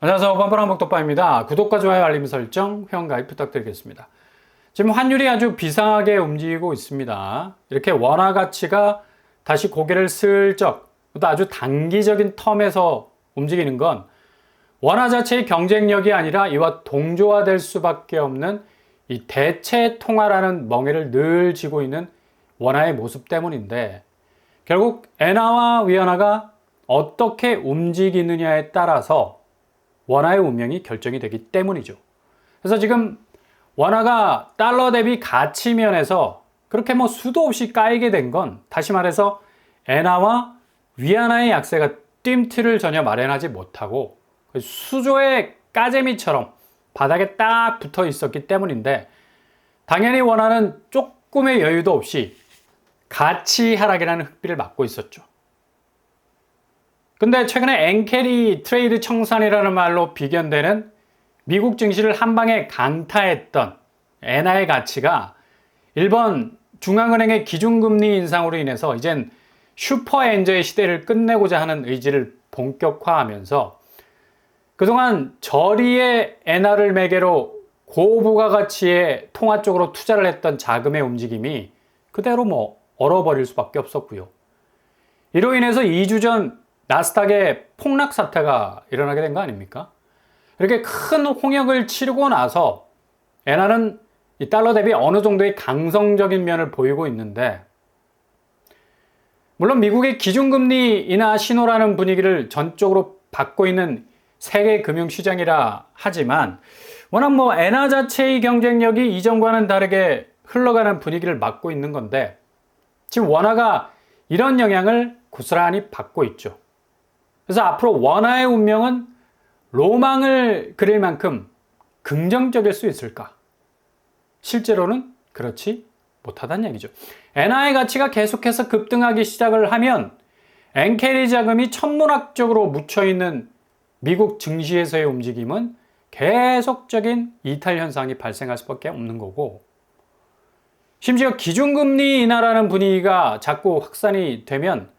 안녕하세요. 뻔뻔한 복덕바입니다. 구독과 좋아요, 알림 설정, 회원가입 부탁드리겠습니다. 지금 환율이 아주 비상하게 움직이고 있습니다. 이렇게 원화 가치가 다시 고개를 슬쩍, 또 아주 단기적인 텀에서 움직이는 건 원화 자체의 경쟁력이 아니라 이와 동조화될 수밖에 없는 이 대체 통화라는 멍해를 늘 쥐고 있는 원화의 모습 때문인데 결국 엔화와 위안화가 어떻게 움직이느냐에 따라서 원화의 운명이 결정이 되기 때문이죠. 그래서 지금 원화가 달러 대비 가치 면에서 그렇게 뭐 수도 없이 까이게 된 건 다시 말해서 엔화와 위안화의 약세가 뜀틀을 전혀 마련하지 못하고 수조의 까재미처럼 바닥에 딱 붙어 있었기 때문인데 당연히 원화는 조금의 여유도 없이 가치 하락이라는 흑비를 맞고 있었죠. 근데 최근에 엔캐리 트레이드 청산이라는 말로 비견되는 미국 증시를 한 방에 강타했던 엔화의 가치가 일본 중앙은행의 기준금리 인상으로 인해서 이젠 슈퍼 엔저의 시대를 끝내고자 하는 의지를 본격화하면서 그동안 저리의 엔화를 매개로 고부가 가치의 통화 쪽으로 투자를 했던 자금의 움직임이 그대로 뭐 얼어버릴 수밖에 없었고요. 이로 인해서 2주 전 나스닥에 폭락 사태가 일어나게 된 거 아닙니까? 이렇게 큰 홍역을 치르고 나서 엔화는 이 달러 대비 어느 정도의 강성적인 면을 보이고 있는데 물론 미국의 기준금리 인하 신호라는 분위기를 전적으로 받고 있는 세계 금융시장이라 하지만 워낙 뭐 엔화 자체의 경쟁력이 이전과는 다르게 흘러가는 분위기를 맞고 있는 건데 지금 원화가 이런 영향을 고스란히 받고 있죠. 그래서 앞으로 원화의 운명은 로망을 그릴 만큼 긍정적일 수 있을까? 실제로는 그렇지 못하다는 얘기죠. 엔화의 가치가 계속해서 급등하기 시작을 하면 엔캐리 자금이 천문학적으로 묻혀있는 미국 증시에서의 움직임은 계속적인 이탈 현상이 발생할 수밖에 없는 거고 심지어 기준금리 인하라는 분위기가 자꾸 확산이 되면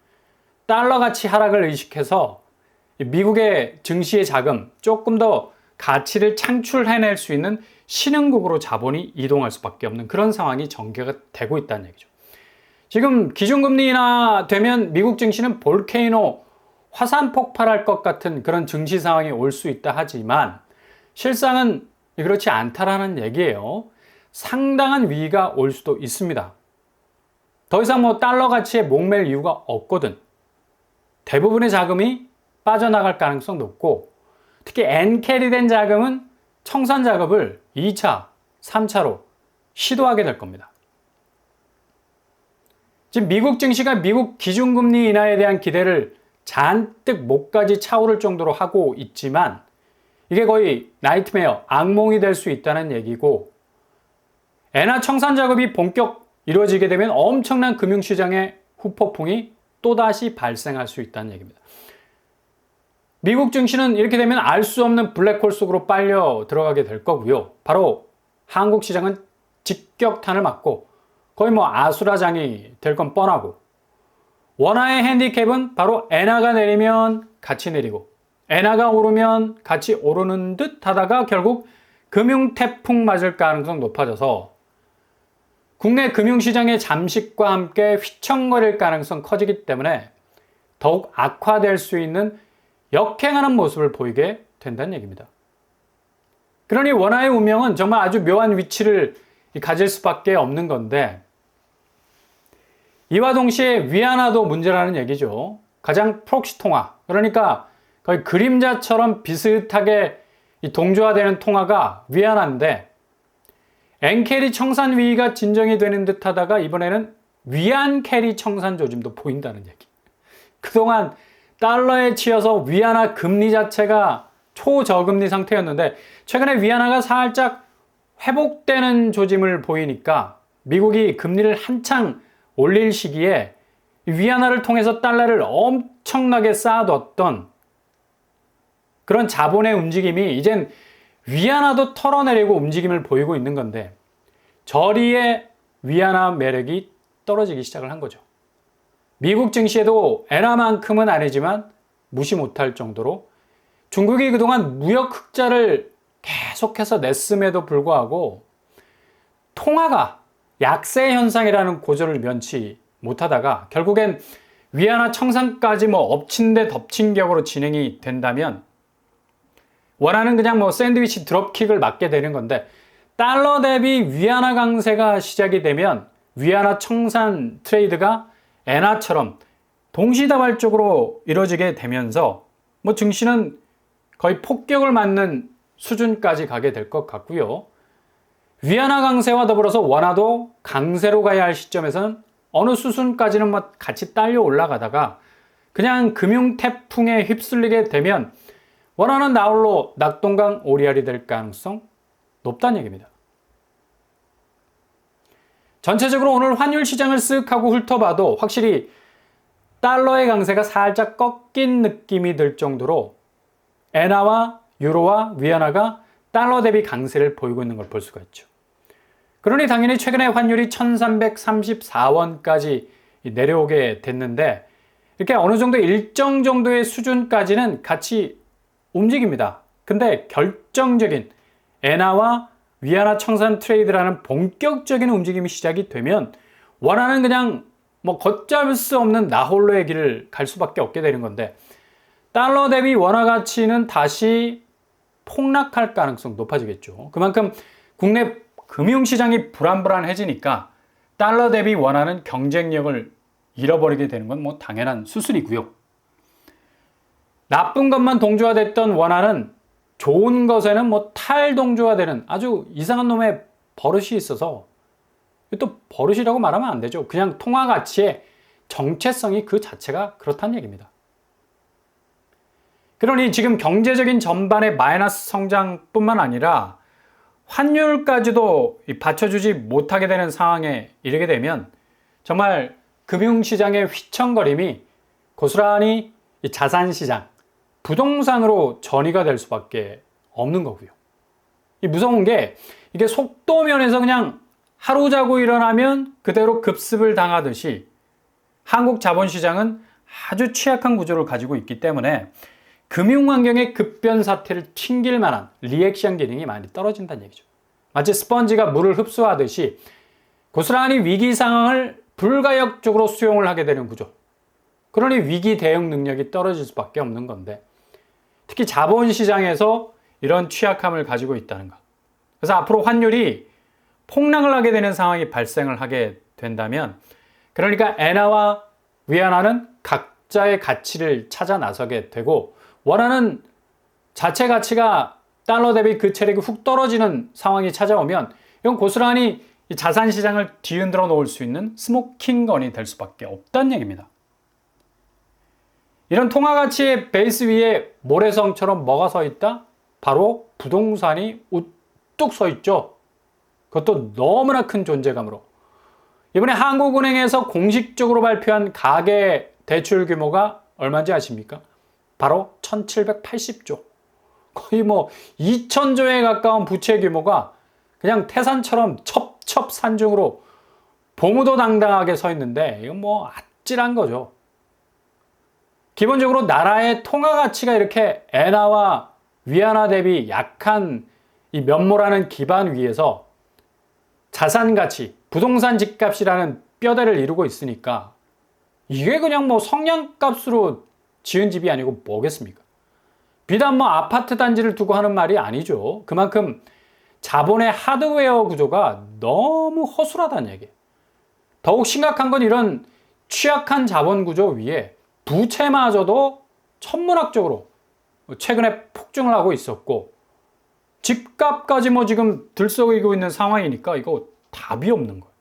달러 가치 하락을 의식해서 미국의 증시의 자금 조금 더 가치를 창출해낼 수 있는 신흥국으로 자본이 이동할 수밖에 없는 그런 상황이 전개가 되고 있다는 얘기죠. 지금 기준금리 인하 되면 미국 증시는 볼케이노 화산 폭발할 것 같은 그런 증시 상황이 올 수 있다 하지만 실상은 그렇지 않다라는 얘기예요. 상당한 위기가 올 수도 있습니다. 더 이상 뭐 달러 가치에 목맬 이유가 없거든. 대부분의 자금이 빠져나갈 가능성 높고 특히 N캐리 된 자금은 청산 작업을 2차, 3차로 시도하게 될 겁니다. 지금 미국 증시가 미국 기준금리 인하에 대한 기대를 잔뜩 목까지 차오를 정도로 하고 있지만 이게 거의 나이트메어, 악몽이 될 수 있다는 얘기고 엔화 청산 작업이 본격 이루어지게 되면 엄청난 금융시장의 후폭풍이 또다시 발생할 수 있다는 얘기입니다. 미국 증시는 이렇게 되면 알 수 없는 블랙홀 속으로 빨려 들어가게 될 거고요. 바로 한국 시장은 직격탄을 맞고 거의 뭐 아수라장이 될 건 뻔하고 원화의 핸디캡은 바로 엔화가 내리면 같이 내리고 엔화가 오르면 같이 오르는 듯 하다가 결국 금융 태풍 맞을 가능성 높아져서 국내 금융시장의 잠식과 함께 휘청거릴 가능성 커지기 때문에 더욱 악화될 수 있는 역행하는 모습을 보이게 된다는 얘기입니다. 그러니 원화의 운명은 정말 아주 묘한 위치를 가질 수밖에 없는 건데 이와 동시에 위안화도 문제라는 얘기죠. 가장 프록시 통화 그러니까 거의 그림자처럼 비슷하게 동조화되는 통화가 위안화인데 엔캐리 청산 위기가 진정이 되는 듯 하다가 이번에는 위안 캐리 청산 조짐도 보인다는 얘기. 그동안 달러에 치여서 위안화 금리 자체가 초저금리 상태였는데 최근에 위안화가 살짝 회복되는 조짐을 보이니까 미국이 금리를 한창 올릴 시기에 위안화를 통해서 달러를 엄청나게 쌓아뒀던 그런 자본의 움직임이 이젠 위안화도 털어내려고 움직임을 보이고 있는 건데 저리의 위안화 매력이 떨어지기 시작을 한 거죠. 미국 증시에도 엔화만큼은 아니지만 무시 못할 정도로 중국이 그동안 무역 흑자를 계속해서 냈음에도 불구하고 통화가 약세 현상이라는 고조를 면치 못하다가 결국엔 위안화 청산까지 뭐 엎친 데 덮친 격으로 진행이 된다면 원하는 그냥 뭐 샌드위치 드롭킥을 맞게 되는 건데 달러 대비 위안화 강세가 시작이 되면 위안화 청산 트레이드가 엔화처럼 동시다발적으로 이루어지게 되면서 뭐 증시는 거의 폭격을 맞는 수준까지 가게 될 것 같고요. 위안화 강세와 더불어서 원화도 강세로 가야 할 시점에서는 어느 수순까지는 뭐 같이 딸려 올라가다가 그냥 금융 태풍에 휩쓸리게 되면 원하는 나홀로 낙동강 오리알이 될 가능성 높다는 얘기입니다. 전체적으로 오늘 환율 시장을 쓱 하고 훑어봐도 확실히 달러의 강세가 살짝 꺾인 느낌이 들 정도로 엔화와 유로와 위안화가 달러 대비 강세를 보이고 있는 걸 볼 수가 있죠. 그러니 당연히 최근에 환율이 1334원까지 내려오게 됐는데 이렇게 어느 정도 일정 정도의 수준까지는 같이 움직입니다. 근데 결정적인 엔화와 위안화 청산 트레이드라는 본격적인 움직임이 시작이 되면 원하는 그냥 뭐 걷잡을 수 없는 나홀로의 길을 갈 수밖에 없게 되는 건데 달러 대비 원화 가치는 다시 폭락할 가능성 높아지겠죠. 그만큼 국내 금융시장이 불안불안해지니까 달러 대비 원화는 경쟁력을 잃어버리게 되는 건 뭐 당연한 수순이고요. 나쁜 것만 동조화됐던 원화는 좋은 것에는 뭐 탈동조화되는 아주 이상한 놈의 버릇이 있어서 또 버릇이라고 말하면 안 되죠. 그냥 통화 가치의 정체성이 그 자체가 그렇다는 얘기입니다. 그러니 지금 경제적인 전반의 마이너스 성장뿐만 아니라 환율까지도 받쳐주지 못하게 되는 상황에 이르게 되면 정말 금융시장의 휘청거림이 고스란히 자산시장, 부동산으로 전이가 될 수밖에 없는 거고요. 이 무서운 게 이게 속도 면에서 그냥 하루 자고 일어나면 그대로 급습을 당하듯이 한국 자본시장은 아주 취약한 구조를 가지고 있기 때문에 금융 환경의 급변 사태를 튕길 만한 리액션 기능이 많이 떨어진다는 얘기죠. 마치 스펀지가 물을 흡수하듯이 고스란히 위기 상황을 불가역적으로 수용을 하게 되는 구조. 그러니 위기 대응 능력이 떨어질 수밖에 없는 건데 특히 자본시장에서 이런 취약함을 가지고 있다는 것. 그래서 앞으로 환율이 폭락을 하게 되는 상황이 발생을 하게 된다면 그러니까 엔화와 위안화는 각자의 가치를 찾아 나서게 되고 원하는 자체 가치가 달러 대비 그 체력이 훅 떨어지는 상황이 찾아오면 이건 고스란히 자산 시장을 뒤흔들어 놓을 수 있는 스모킹건이 될 수밖에 없다는 얘기입니다. 이런 통화 가치의 베이스 위에 모래성처럼 뭐가 서 있다? 바로 부동산이 우뚝 서 있죠. 그것도 너무나 큰 존재감으로. 이번에 한국은행에서 공식적으로 발표한 가계 대출 규모가 얼마인지 아십니까? 바로 1780조. 거의 뭐 2000조에 가까운 부채 규모가 그냥 태산처럼 첩첩산중으로 보무도 당당하게 서 있는데 이건 뭐 아찔한 거죠. 기본적으로 나라의 통화 가치가 이렇게 엔화와 위안화 대비 약한 이 면모라는 기반 위에서 자산 가치, 부동산 집값이라는 뼈대를 이루고 있으니까 이게 그냥 뭐 성냥값으로 지은 집이 아니고 뭐겠습니까? 비단 뭐 아파트 단지를 두고 하는 말이 아니죠. 그만큼 자본의 하드웨어 구조가 너무 허술하다는 얘기. 더욱 심각한 건 이런 취약한 자본 구조 위에 부채마저도 천문학적으로 최근에 폭증을 하고 있었고 집값까지 뭐 지금 들썩이고 있는 상황이니까 이거 답이 없는 거예요.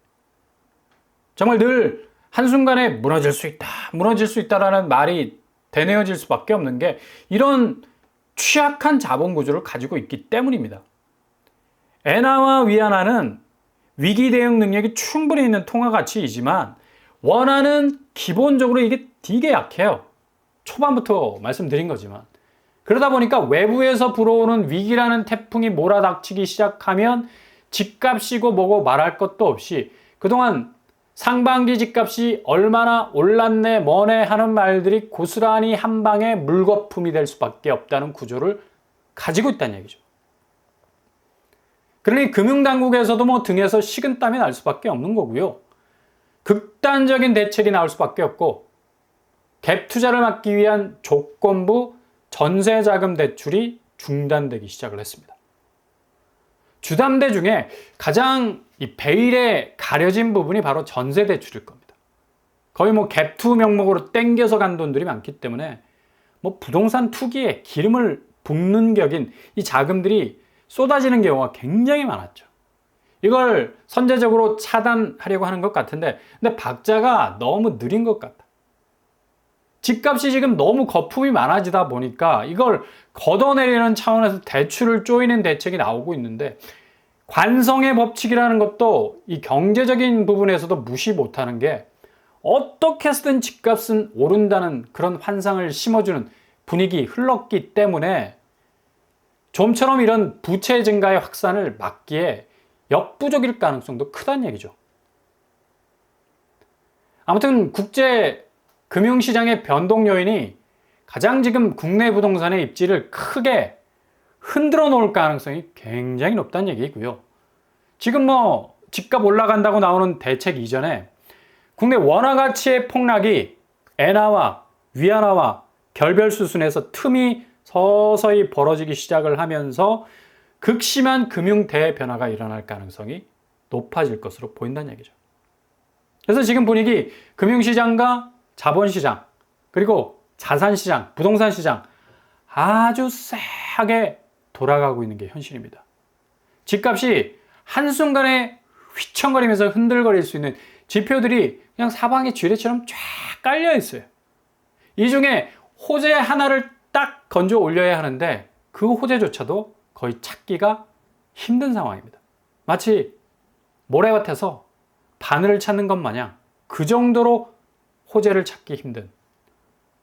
정말 늘 한순간에 무너질 수 있다, 무너질 수 있다라는 말이 되뇌어질 수밖에 없는 게 이런 취약한 자본 구조를 가지고 있기 때문입니다. 엔화와 위안화는 위기 대응 능력이 충분히 있는 통화 가치이지만 원화는 기본적으로 이게 되게 약해요. 초반부터 말씀드린 거지만. 그러다 보니까 외부에서 불어오는 위기라는 태풍이 몰아닥치기 시작하면 집값이고 뭐고 말할 것도 없이 그동안 상반기 집값이 얼마나 올랐네 뭐네 하는 말들이 고스란히 한 방에 물거품이 될 수밖에 없다는 구조를 가지고 있다는 얘기죠. 그러니 금융당국에서도 뭐 등에서 식은땀이 날 수밖에 없는 거고요. 극단적인 대책이 나올 수밖에 없고 갭 투자를 막기 위한 조건부 전세자금 대출이 중단되기 시작을 했습니다. 주담대 중에 가장 이 베일에 가려진 부분이 바로 전세 대출일 겁니다. 거의 뭐 갭투 명목으로 땡겨서 간 돈들이 많기 때문에 뭐 부동산 투기에 기름을 붓는 격인 이 자금들이 쏟아지는 경우가 굉장히 많았죠. 이걸 선제적으로 차단하려고 하는 것 같은데, 근데 박자가 너무 느린 것 같다. 집값이 지금 너무 거품이 많아지다 보니까 이걸 걷어내리는 차원에서 대출을 쪼이는 대책이 나오고 있는데, 관성의 법칙이라는 것도 이 경제적인 부분에서도 무시 못하는 게 어떻게 해서든 집값은 오른다는 그런 환상을 심어주는 분위기 흘렀기 때문에 좀처럼 이런 부채 증가의 확산을 막기에 역부족일 가능성도 크다는 얘기죠. 아무튼 국제 금융시장의 변동 요인이 가장 지금 국내 부동산의 입지를 크게 흔들어 놓을 가능성이 굉장히 높다는 얘기고요. 지금 뭐 집값 올라간다고 나오는 대책 이전에 국내 원화 가치의 폭락이 엔화와 위안화와 결별 수순에서 틈이 서서히 벌어지기 시작을 하면서 극심한 금융 대변화가 일어날 가능성이 높아질 것으로 보인다는 얘기죠. 그래서 지금 분위기 금융시장과 자본시장 그리고 자산시장, 부동산시장 아주 쎄하게 돌아가고 있는 게 현실입니다. 집값이 한순간에 휘청거리면서 흔들거릴 수 있는 지표들이 그냥 사방에 쥐레처럼 쫙 깔려 있어요. 이 중에 호재 하나를 딱 건져 올려야 하는데 그 호재조차도 거의 찾기가 힘든 상황입니다. 마치 모래밭에서 바늘을 찾는 것 마냥 그 정도로 호재를 찾기 힘든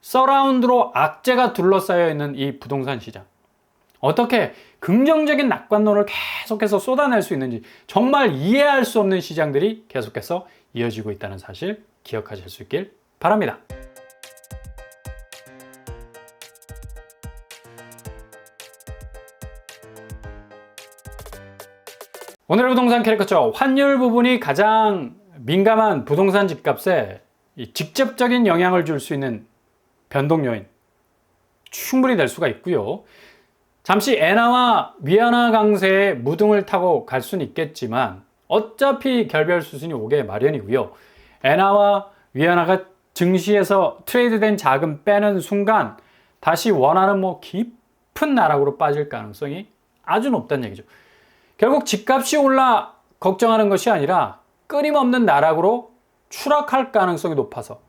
서라운드로 악재가 둘러싸여 있는 이 부동산 시장. 어떻게 긍정적인 낙관론을 계속해서 쏟아낼 수 있는지 정말 이해할 수 없는 시장들이 계속해서 이어지고 있다는 사실 기억하실 수 있길 바랍니다. 오늘의 부동산 캐릭터처 환율 부분이 가장 민감한 부동산 집값에 직접적인 영향을 줄 수 있는 변동 요인 충분히 될 수가 있고요. 잠시 엔화와 위안화 강세에 무등을 타고 갈 수는 있겠지만 어차피 결별 수순이 오게 마련이고요. 엔화와 위안화가 증시에서 트레이드된 자금 빼는 순간 다시 원하는 뭐 깊은 나락으로 빠질 가능성이 아주 높다는 얘기죠. 결국 집값이 올라 걱정하는 것이 아니라 끊임없는 나락으로 추락할 가능성이 높아서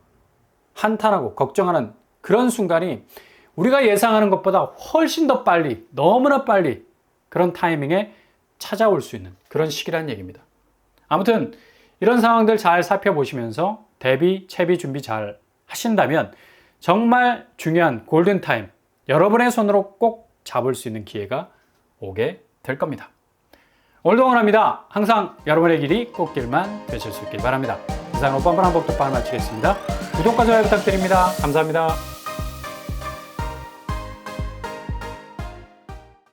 한탄하고 걱정하는 그런 순간이 우리가 예상하는 것보다 훨씬 더 빨리, 너무나 빨리 그런 타이밍에 찾아올 수 있는 그런 시기라는 얘기입니다. 아무튼 이런 상황들 잘 살펴보시면서 대비, 채비 준비 잘 하신다면 정말 중요한 골든타임 여러분의 손으로 꼭 잡을 수 있는 기회가 오게 될 겁니다. 오늘도 응원합니다. 항상 여러분의 길이 꽃길만 되실 수 있길 바랍니다. 이상 오빠 한번 한복독방을 마치겠습니다. 구독과 좋아요 부탁드립니다. 감사합니다.